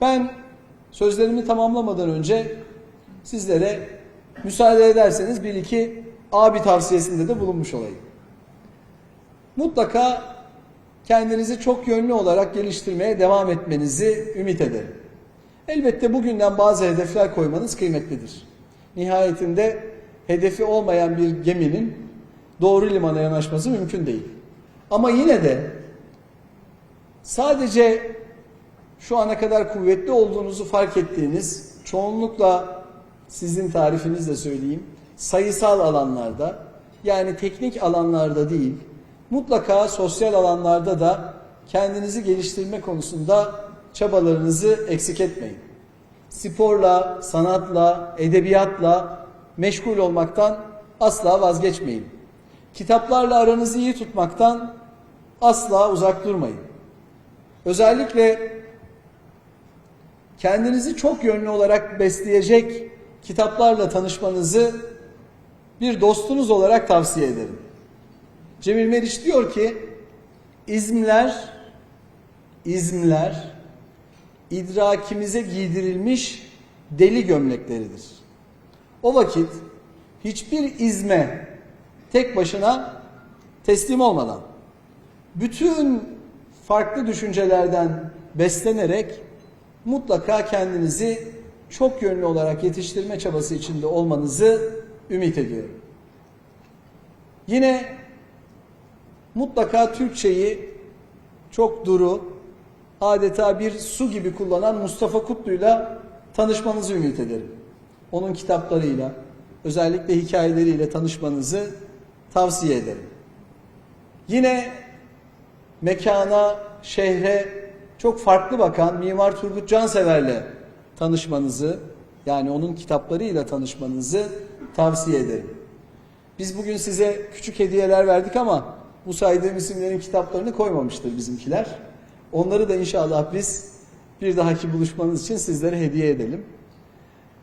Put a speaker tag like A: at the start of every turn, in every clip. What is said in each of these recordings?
A: Ben sözlerimi tamamlamadan önce sizlere müsaade ederseniz bir iki abi tavsiyesinde de bulunmuş olayım. Mutlaka kendinizi çok yönlü olarak geliştirmeye devam etmenizi ümit ederim. Elbette bugünden bazı hedefler koymanız kıymetlidir. Nihayetinde hedefi olmayan bir geminin doğru limana yanaşması mümkün değil. Ama yine de sadece şu ana kadar kuvvetli olduğunuzu fark ettiğiniz, çoğunlukla sizin tarifinizle söyleyeyim, sayısal alanlarda yani teknik alanlarda değil, mutlaka sosyal alanlarda da kendinizi geliştirme konusunda çabalarınızı eksik etmeyin. Sporla, sanatla, edebiyatla meşgul olmaktan asla vazgeçmeyin. Kitaplarla aranızı iyi tutmaktan asla uzak durmayın. Özellikle kendinizi çok yönlü olarak besleyecek kitaplarla tanışmanızı bir dostunuz olarak tavsiye ederim. Cemil Meriç diyor ki izmler izmler idrakimize giydirilmiş deli gömlekleridir. O vakit hiçbir izme tek başına teslim olmadan bütün farklı düşüncelerden beslenerek mutlaka kendinizi çok yönlü olarak yetiştirme çabası içinde olmanızı ümit ediyorum. Yine mutlaka Türkçeyi çok duru, adeta bir su gibi kullanan Mustafa Kutlu'yla tanışmanızı ümit ederim. Onun kitaplarıyla, özellikle hikayeleriyle tanışmanızı tavsiye ederim. Yine mekana, şehre çok farklı bakan Mimar Turgut Cansever'le tanışmanızı, yani onun kitaplarıyla tanışmanızı tavsiye ederim. Biz bugün size küçük hediyeler verdik ama bu saydığım isimlerin kitaplarını koymamıştır bizimkiler. Onları da inşallah biz bir dahaki buluşmanız için sizlere hediye edelim.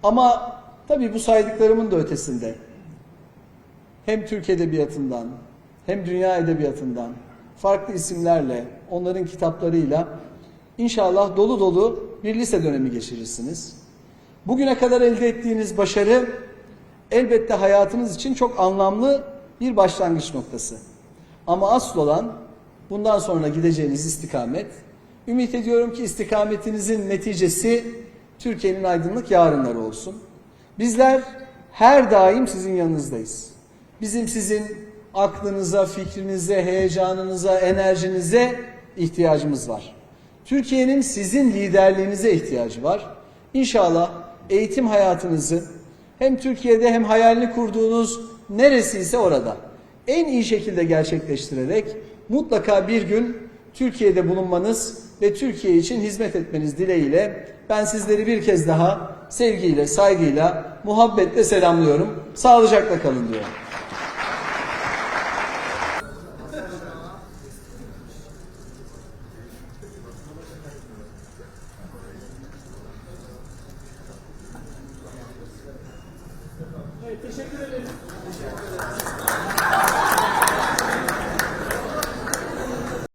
A: Ama tabii bu saydıklarımın da ötesinde hem Türk Edebiyatı'ndan hem dünya edebiyatından farklı isimlerle, onların kitaplarıyla inşallah dolu dolu bir lise dönemi geçirirsiniz. Bugüne kadar elde ettiğiniz başarı elbette hayatınız için çok anlamlı bir başlangıç noktası. Ama asıl olan bundan sonra gideceğiniz istikamet. Ümit ediyorum ki istikametinizin neticesi Türkiye'nin aydınlık yarınları olsun. Bizler her daim sizin yanınızdayız. Bizim sizin aklınıza, fikrinize, heyecanınıza, enerjinize ihtiyacımız var. Türkiye'nin sizin liderliğinize ihtiyacı var. İnşallah eğitim hayatınızı hem Türkiye'de hem hayalini kurduğunuz neresiyse orada en iyi şekilde gerçekleştirerek mutlaka bir gün Türkiye'de bulunmanız ve Türkiye için hizmet etmeniz dileğiyle ben sizleri bir kez daha sevgiyle, saygıyla, muhabbetle selamlıyorum. Sağlıcakla kalın diyorum.
B: Teşekkür ederiz. Teşekkür ederiz.